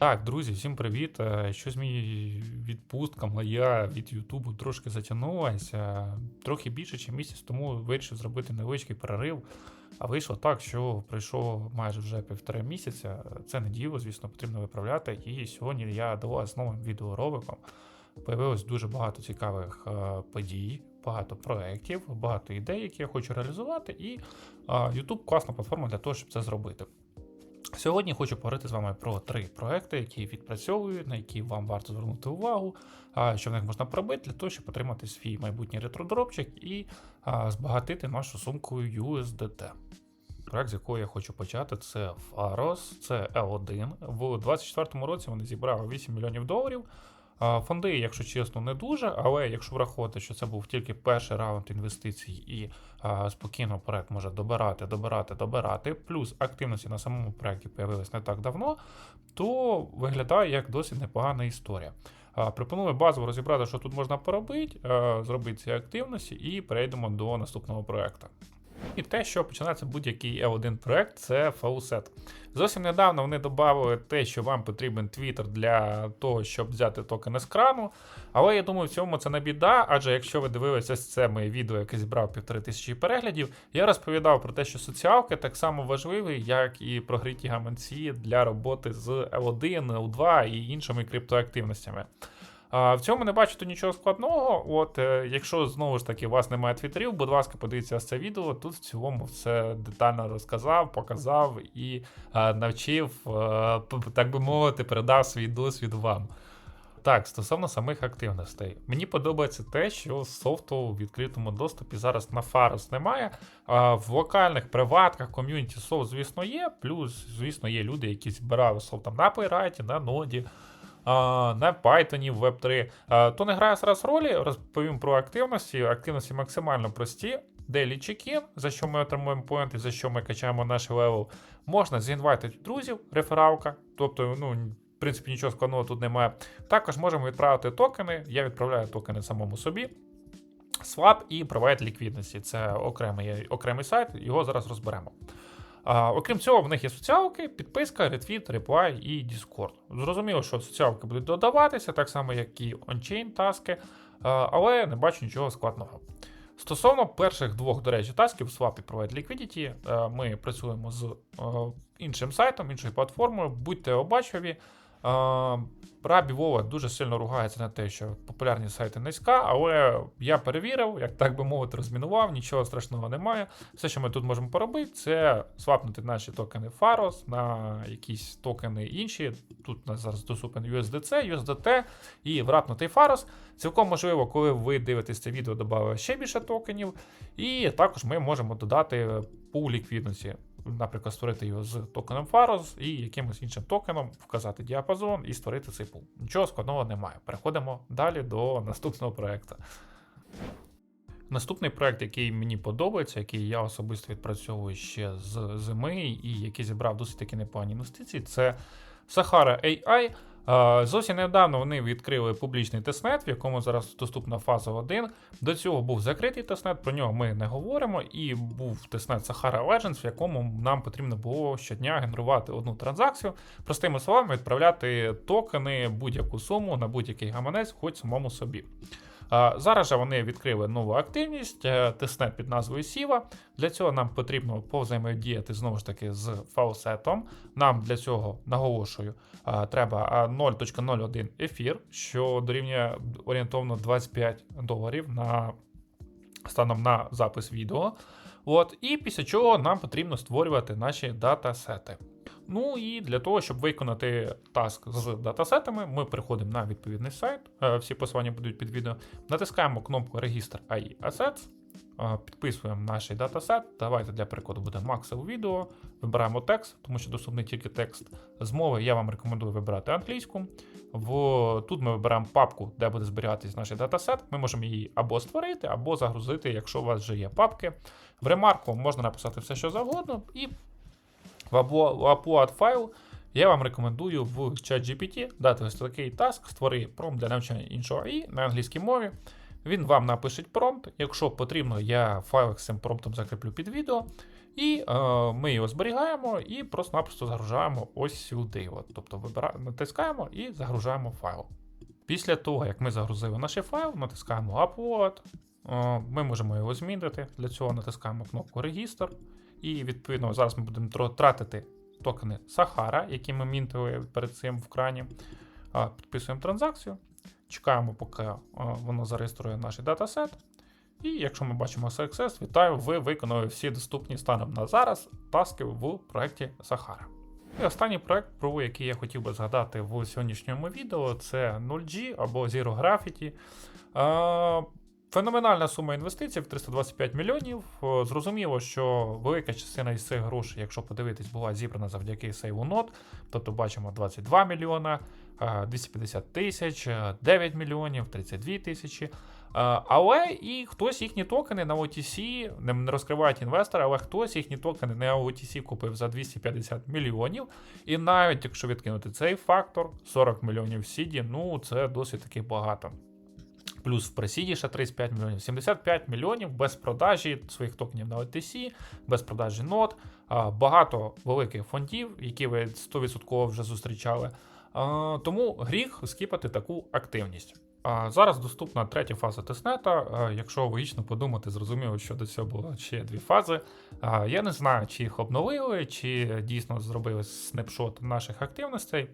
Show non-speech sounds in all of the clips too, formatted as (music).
Так, друзі, всім привіт. Е, Щось мій відпустка моя від Ютубу трошки затягнулася. Трохи більше, ніж місяць тому вирішив зробити невеличкий перерив. А вийшло так, що пройшло майже вже півтора місяця. Це не діло, звісно, потрібно виправляти. І сьогодні я до вас з новим відеороликом. Появилось дуже багато цікавих е, подій, багато проєктів, багато ідей, які я хочу реалізувати. І е, YouTube класна платформа для того, щоб це зробити. Сьогодні хочу поговорити з вами про три проекти, які відпрацьовую, на які вам варто звернути увагу, що в них можна пробити для того, щоб отримати свій майбутній ретродропчик і збагатити нашу сумку USDT. Проект, з якого я хочу почати, це Faros, це L1. В 2024 році вони зібрали 8 мільйонів доларів. Фонди, якщо чесно, не дуже, але якщо враховувати, що це був тільки перший раунд інвестицій, і спокійно проект може добирати, добирати, добирати, плюс активності на самому проекті появились не так давно, то виглядає як досить непогана історія. Пропоную базово розібрати, що тут можна поробити, зробити ці активності, і перейдемо до наступного проекту. І те, що починається будь-який L1 проект, це Faucet. Зовсім недавно вони додали те, що вам потрібен Twitter для того, щоб взяти токени з крану. Але я думаю, в цьому це не біда, адже якщо ви дивилися це моє відео, яке зібрав півтори тисячі переглядів, я розповідав про те, що соціалки так само важливі, як і прогріті гаманці для роботи з L1, L2 і іншими криптоактивностями. В цьому не бачите нічого складного. От, е, Якщо знову ж таки у вас немає твіттерів, будь ласка, подивіться це відео. Тут в цілому все детально розказав, показав і навчив, так би мовити, передав свій досвід вам. Так, стосовно самих активностей, мені подобається те, що софту в відкритому доступі зараз на Faros немає. В локальних приватках ком'юніті софт, звісно, є. Плюс, звісно, є люди, які збирали софт там на Playwright, на ноді на Python, в Web3, то не грає зараз ролі. Розповім про активності. Активності максимально прості. Daily check-in, за що ми отримуємо поінти, за що ми качаємо наш левел. Можна зінвайтити друзів, рефералка, тобто, ну, в принципі, нічого складного тут немає. Також можемо відправити токени. Я відправляю токени самому собі. Swap і провайд ліквідності. Це окремий окремий сайт, його зараз розберемо. А, Окрім цього, в них є соціалки, підписка, ретвіт, реплай і Discord. Зрозуміло, що соціалки будуть додаватися, так само, як і ончейн таски, але не бачу нічого складного. Стосовно перших двох, до речі, тасків, Swap і Provide Liquidity, ми працюємо з іншим сайтом, іншою платформою. Будьте обачливі. Рабі Вова дуже сильно ругається на те, що популярні сайти низька, але я перевірив, як так би мовити, розмінував, нічого страшного немає. Все, що ми тут можемо поробити, це свапнути наші токени Faros на якісь токени інші. Тут у нас зараз доступен USDC, USDT і врапнутий Faros. Цілком можливо, коли ви дивитесь це відео, додали ще більше токенів. І також ми можемо додати пул ліквідності наприклад, створити його з токеном Faros і якимось іншим токеном, вказати діапазон і створити цей пул. Нічого складного немає. Переходимо далі до наступного проекту. Наступний проект, який мені подобається, який я особисто відпрацьовую ще з зими, і який зібрав досить таки непогані інвестиції, це Sahara AI. Зовсім недавно вони відкрили публічний тестнет, в якому зараз доступна фаза 1. До цього був закритий тестнет, про нього ми не говоримо. І був тестнет Sahara Legends, в якому нам потрібно було щодня генерувати одну транзакцію. Простими словами, відправляти токени будь-яку суму на будь-який гаманець, хоч самому собі. Зараз же вони відкрили нову активність, е, тестнет під назвою Сіва. Для цього нам потрібно повзаємодіяти знову ж таки з фаусетом. Нам для цього наголошую, треба 0.01 ефір, що дорівнює орієнтовно 25 доларів на станом на запис відео. От, І після чого нам потрібно створювати наші датасети. Ну і для того, щоб виконати таск з датасетами, ми переходимо на відповідний сайт. Е, всі посилання будуть під відео. Натискаємо кнопку Регістр AI Assets, е, підписуємо наш датасет. Давайте для перекладу буде Maxel відео. Вибираємо текст, тому що доступний тільки текст. З мови я вам рекомендую вибирати англійську. В... Тут ми вибираємо папку, де буде зберігатись наш датасет. Ми можемо її або створити, або загрузити, якщо у вас вже є папки. В ремарку можна написати все, що завгодно, і в upload файл, я вам рекомендую в ChatGPT дати ось такий таск, створи пром для навчання іншого і на англійській мові. Він вам напишеть промпт. Якщо потрібно, я файл з цим промптом закріплю під відео. І е, ми його зберігаємо і просто-напросто загружаємо ось сюди. От. Тобто вибира... натискаємо і загружаємо файл. Після того, як ми загрузили наш файл, натискаємо Upload. Е, Ми можемо його змінити. Для цього натискаємо кнопку Регістр. І відповідно зараз ми будемо тратити токени Сахара, які ми мінтили перед цим в крані. Підписуємо транзакцію. Чекаємо, поки воно зареєструє наш датасет. І якщо ми бачимо Success, вітаю, ви виконали всі доступні станом на зараз таски в проєкті Сахара. І останній проект, про який я хотів би згадати в сьогоднішньому відео, це 0G або Zero Graffiti. Е, Феноменальна сума інвестицій в 325 мільйонів. Е, Зрозуміло, що велика частина із цих грошей, якщо подивитись, була зібрана завдяки SaveNode. Тобто бачимо 22 мільйона, е, 250 тисяч, е, 9 мільйонів, 32 тисячі. Е, Але і хтось їхні токени на OTC, не розкривають інвестори, але хтось їхні токени на OTC купив за 250 мільйонів. І навіть якщо відкинути цей фактор, 40 мільйонів сіді, ну це досить таки багато. Плюс в пресіді ще 35 мільйонів, 75 мільйонів без продажі своїх токенів на OTC, без продажі нот, багато великих фондів, які ви 100% вже зустрічали. Тому гріх скіпати таку активність. Зараз доступна третя фаза тестнета. Якщо логічно подумати, зрозуміло, що до цього було ще дві фази. Я не знаю, чи їх обновили, чи дійсно зробили снапшот наших активностей.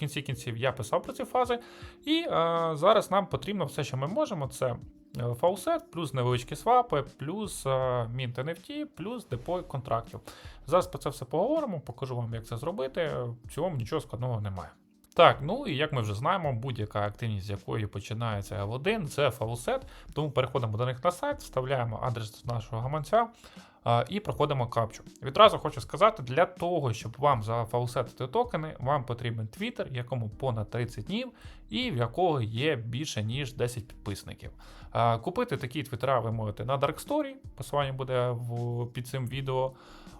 Кінці кінців я писав про ці фази. І е, зараз нам потрібно все, що ми можемо, це е, фаусет, плюс невеличкі свапи, плюс е, Mint NFT, плюс депой контрактів. Зараз про це все поговоримо, покажу вам, як це зробити. В цілому нічого складного немає. Так, ну і як ми вже знаємо, будь-яка активність, з якої починається L1, це фаусет. Тому переходимо до них на сайт, вставляємо адрес нашого гаманця а, і проходимо капчу. Відразу хочу сказати, для того, щоб вам зафаусетити токени, вам потрібен Twitter, якому понад 30 днів, і в якого є більше ніж 10 підписників. Купити такі твіттера ви можете на Dark Story, посилання буде в, під цим відео.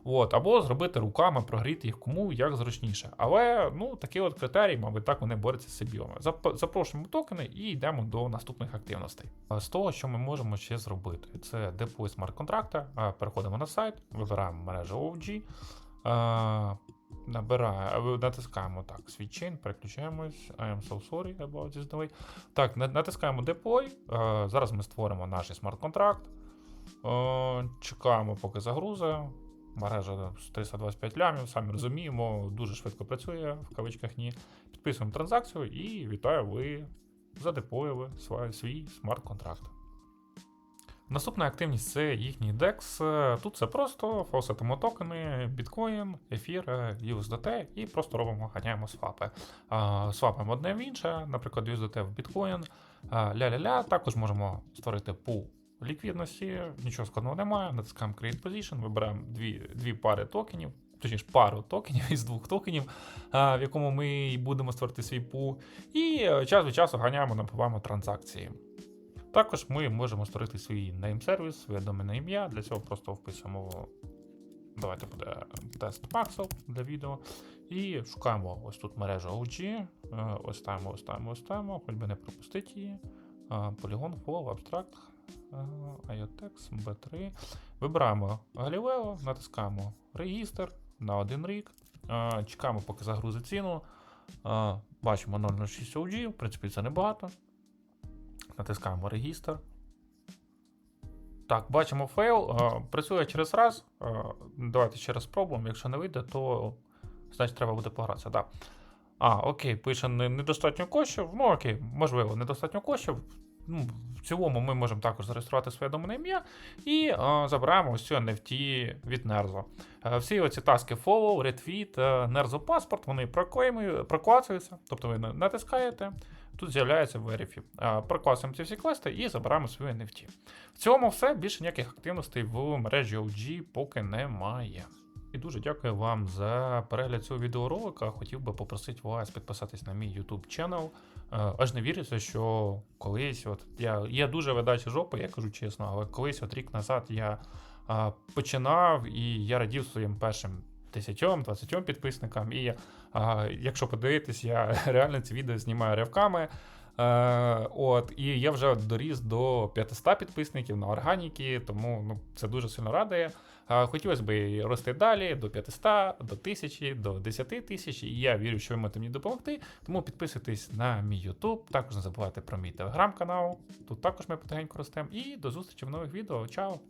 От, або зробити руками, прогріти їх кому як зручніше. Але ну, такий от критерій, мабуть, так вони борються з Сибіоми. Запрошуємо токени і йдемо до наступних активностей. З того, що ми можемо ще зробити, це депой смарт-контракта. Переходимо на сайт, вибираємо мережу OG. А, Набираємо, натискаємо так, свій chain, переключаємось. I am so sorry about this delay. Так, натискаємо Deploy. Е, Зараз ми створимо наш смарт-контракт. Е, Чекаємо, поки загрузе. Мережа 325 лямів, самі розуміємо, дуже швидко працює, в кавичках ні. Підписуємо транзакцію і вітаю, ви задепоїли свій смарт-контракт. Наступна активність це їхній DEX. Тут це просто фаусетимо токени, біткоін, ефір, е, USDT і просто робимо, ганяємо свапи. Свапимо одне в інше, наприклад, USDT в біткоін, ля-ля-ля. Також можемо створити пул ліквідності, нічого складного немає. Натискаємо Create Position, вибираємо дві, дві пари токенів. Точніше, пару токенів із двох токенів, в якому ми будемо створити свій пул. І е, час від часу ганяємо, набиваємо транзакції. Також ми можемо створити свій нейм-сервіс, своє доменне ім'я. Для цього просто вписуємо. Давайте буде тест Maxel для відео. І шукаємо ось тут мережу OG. е, Ось ставимо, ось ставимо, ось ставимо, хоч би не пропустити її. Е, Polygon, Flow, Abstract, е, IOTEX, B3. Вибираємо Galileo, натискаємо Регістр на один рік. Чекаємо, поки загрузить ціну. Бачимо 006 OG, в принципі, це небагато. Натискаємо регістр. Так, бачимо фейл. Е, Працює через раз. Е, Давайте ще раз спробуємо. Якщо не вийде, то значить треба буде погратися. Да. А, окей, пише недостатньо коштів. Ну окей, можливо, недостатньо коштів. Ну, в цілому ми можемо також зареєструвати своє доменне ім'я і е, забираємо ось цю NFT від Nerzo. Е, всі оці таски follow, retweet, Nerzo паспорт, вони проклацуються. Тобто ви натискаєте, тут з'являється Verify. Е, Прокласуємо ці всі квести і забираємо свою NFT. В цьому все. Більше ніяких активностей в мережі OG поки немає. І дуже дякую вам за перегляд цього відеоролика. Хотів би попросити вас підписатись на мій YouTube ченел. Аж не віриться, що колись, от я, я дуже видача жопи, я кажу чесно, але колись, от рік назад, я починав і я радів своїм першим 10-20 підписникам. І а, якщо подивитись, я (laughs) реально ці відео знімаю ривками. Е, от, і я вже доріс до 500 підписників на органіки, тому ну, це дуже сильно радує. Е, хотілося б рости далі до 500, до 1000, до 10 тисяч. І я вірю, що ви можете мені допомогти. Тому підписуйтесь на мій YouTube, також не забувайте про мій телеграм-канал. Тут також ми потихеньку ростемо. І до зустрічі в нових відео. Чао!